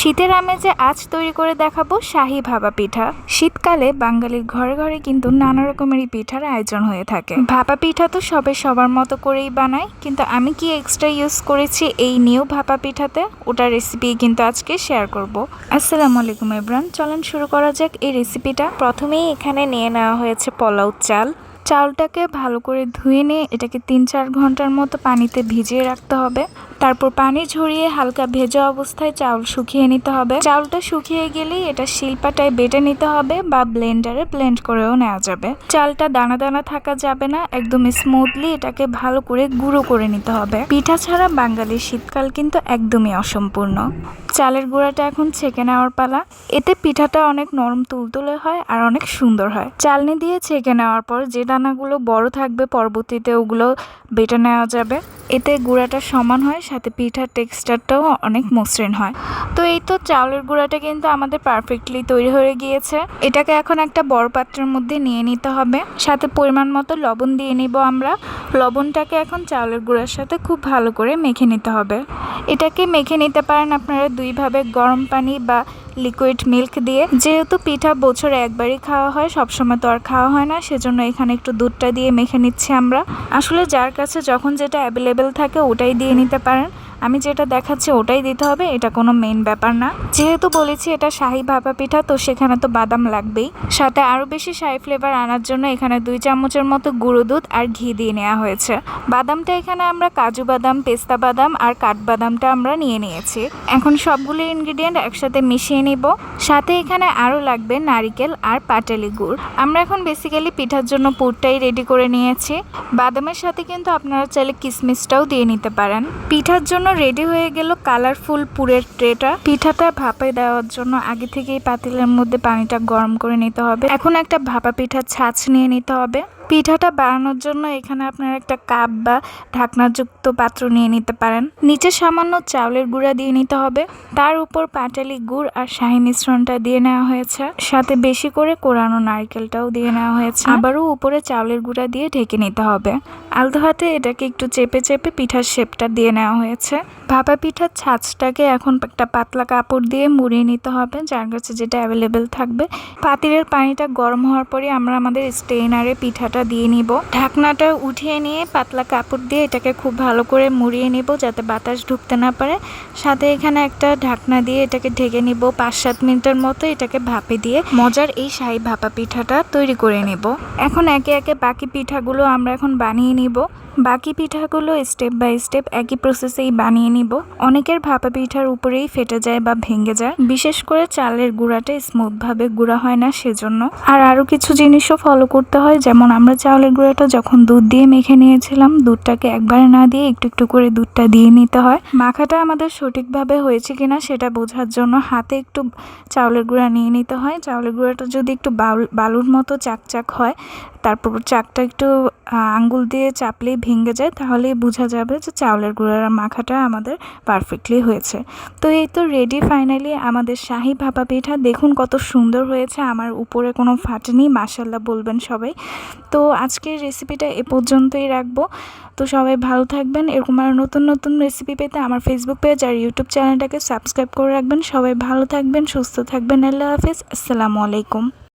শীতের আমেজে আজ তৈরি করে দেখাবো শাহি ভাপা পিঠা। শীতকালে বাঙালির ঘরে ঘরে কিন্তু নানা রকমেরই পিঠার আয়োজন হয়ে থাকে। ভাপা পিঠা তো সবে সবার মতো করেই বানায় কিন্তু আমি কি এক্সট্রা ইউজ করেছি এই নিউ ভাপা পিঠাতে? ওটার রেসিপি কিন্তু আজকে শেয়ার করব। আসসালামু আলাইকুম এব্রান চলেন শুরু করা যাক এই রেসিপিটা প্রথমেই এখানে নিয়ে নেওয়া হয়েছে পোলাও চাল। চাউলটাকে ভালো করে ধুয়ে নিয়ে এটাকে তিন চার ঘণ্টার মতো পানিতে ভিজিয়ে রাখতে হবে। তারপর পানি ঝরিয়ে হালকা ভেজা অবস্থায় চাউল শুকিয়ে নিতে হবে। চাউলটা শুকিয়ে গেলেই এটা শিল্পাটায় বেটে নিতে হবে বা ব্লেন্ডারে ব্লেন্ড করেও নেওয়া যাবে। চালটা দানা দানা থাকা যাবে না, একদম স্মুথলি এটাকে ভালো করে গুঁড়ো করে নিতে হবে। পিঠা ছাড়া বাঙালির শীতকাল কিন্তু একদমই অসম্পূর্ণ। চালের গুঁড়াটা এখন ছেঁকে নেওয়ার পালা। এতে পিঠাটা অনেক নরম তুলতুলে হয় আর অনেক সুন্দর হয়। চালনি দিয়ে ছেঁকে নেওয়ার পর যে দানাগুলো বড় থাকবে পরবর্তীতে ওগুলো বেটে নেওয়া যাবে। এতে গুঁড়াটা সমান হয় সাথে পিঠার টেক্সচারটাও অনেক মসৃণ হয়। তো এই তো চাউলের গুঁড়াটা কিন্তু আমাদের পারফেক্টলি তৈরি হয়ে গিয়েছে। এটাকে এখন একটা বড় পাত্রের মধ্যে নিয়ে নিতে হবে। সাথে পরিমাণ মতো লবণ দিয়ে নিব আমরা। লবণটাকে এখন চাউলের গুঁড়ার সাথে খুব ভালো করে মেখে নিতে হবে। এটাকে মেখে নিতে পারেন আপনারা দুইভাবে গরম পানি বা লিকুইড মিল্ক দিয়ে। যেহেতু পিঠা বছরে একবারই খাওয়া হয়, সবসময় তো আর খাওয়া হয় না, সেজন্য এখানে একটু দুধটা দিয়ে মেখে নিচ্ছি আমরা। আসলে যার কাছে যখন যেটা অ্যাভেলেবেল থাকে, ওটাই দিয়ে নিতে পারেন। আমি যেটা দেখাচ্ছি ওটাই দিতে হবে, এটা কোনো মেন ব্যাপার না। যেহেতু বলেছি এটা শাহি ভাপা পিঠা, তো সেখানে তো বাদাম লাগবেই। সাথে আরও বেশি শাহি ফ্লেভার আনার জন্য এখানে দুই চামচের মতো গুঁড়ো দুধ আর ঘি দিয়ে নেওয়া হয়েছে। বাদামটা এখানে আমরা কাজু বাদাম, পেস্তা বাদাম আর কাঠবাদামটা আমরা নিয়ে নিয়েছি। এখন সবগুলো ইনগ্রিডিয়েন্ট একসাথে মিশিয়ে নিব। সাথে এখানে আরও লাগবে নারিকেল আর পাটালি গুড়। আমরা এখন বেসিক্যালি পিঠার জন্য পুরটাই রেডি করে নিয়েছি। বাদামের সাথে কিন্তু আপনারা চাইলে কিসমিসটাও দিয়ে নিতে পারেন। পিঠার জন্য রেডি হয়ে গেল কালারফুল পুরের ট্রেটা পিঠাটা ভাপে দেওয়ার জন্য আগে থেকেই পাতিলের মধ্যে পানিটা গরম করে নিতে হবে। এখন একটা ভাপা পিঠার ছাঁচ নিয়ে নিতে হবে। পিঠাটা বানানোর জন্য এখানে আপনারা একটা কাপ বা ঢাকনাযুক্ত পাত্র নিয়ে নিতে পারেন। নিচে সামান্য চাউলের গুঁড়া দিয়ে নিতে হবে। তার উপর পাটালি গুড় আর শাহি মিশ্রণটা দিয়ে নেওয়া হয়েছে। সাথে বেশি করে কোরানো নারকেলটাও দিয়ে নেওয়া হয়েছে। আবারও উপরে চাউলের গুঁড়া দিয়ে ঢেকে নিতে হবে। আলতো হাতে এটাকে একটু চেপে চেপে পিঠার শেপটা দিয়ে নেওয়া হয়েছে। ভাপা পিঠার ছাঁচটাকে এখন একটা পাতলা কাপড় দিয়ে মুড়িয়ে নিতে হবে, যার কাছে যেটা অ্যাভেলেবেল থাকবে। পাতিলের পানিটা গরম হওয়ার পরে আমরা আমাদের স্টেইনারে পিঠাটা দিয়ে নিব। ঢাকনাটা উঠিয়ে নিয়ে পাতলা কাপড় দিয়ে এটাকে খুব ভালো করে মুড়িয়ে নিব যাতে বাতাস ঢুকতে না পারে। সাথে এখানে একটা ঢাকনা দিয়ে এটাকে ঢেকে নিব পাঁচ সাত মিনিটের মতো এটাকে ভাপে দিয়ে মজার এই শাহি ভাপা পিঠাটা তৈরি করে নেব। এখন একে একে বাকি পিঠাগুলো আমরা এখন বানিয়ে নিব। বাকি পিঠাগুলো স্টেপ বাই স্টেপ একই প্রসেসেই বানিয়ে নিব। অনেকের ভাপা পিঠার উপরেই ফেটে যায় বা ভেঙে যায়। বিশেষ করে চালের গুঁড়াটা স্মুথভাবে গুঁড়া হয় না সেজন্য। আর আরও কিছু জিনিসও ফলো করতে হয়, যেমন আমরা চাউলের গুঁড়াটা যখন দুধ দিয়ে মেখে নিয়েছিলাম, দুধটাকে একবারে না দিয়ে একটু একটু করে দুধটা দিয়ে নিতে হয়। মাখাটা আমাদের সঠিকভাবে হয়েছে কিনা সেটা বোঝার জন্য হাতে একটু চাউলের গুঁড়া নিয়ে নিতে হয়। চাউলের গুঁড়াটা যদি একটু বালুর মতো চাকচাক হয়, তারপর চাকটা একটু আঙ্গুল দিয়ে চাপলেই ভেঙে যায়, তাহলেই বোঝা যাবে যে চাউলের গুঁড়ার মাখাটা আমাদের পারফেক্টলি হয়েছে। তো এই তো রেডি ফাইনালি আমাদের শাহি ভাপা পিঠা। দেখুন কত সুন্দর হয়েছে, আমার উপরে কোনো ফাটেনি মাসাল্লাহ বলবেন সবাই। তো আজকের রেসিপিটা এ পর্যন্তই রাখব। তো সবাই ভালো থাকবেন, এরকম আর নতুন নতুন রেসিপি পেতে আমার ফেসবুক পেজ আর ইউটিউব চ্যানেলটাকে সাবস্ক্রাইব করে রাখবেন। সবাই ভালো থাকবেন, সুস্থ থাকবেন, আল্লাহ হাফিজ, আসসালামু আলাইকুম।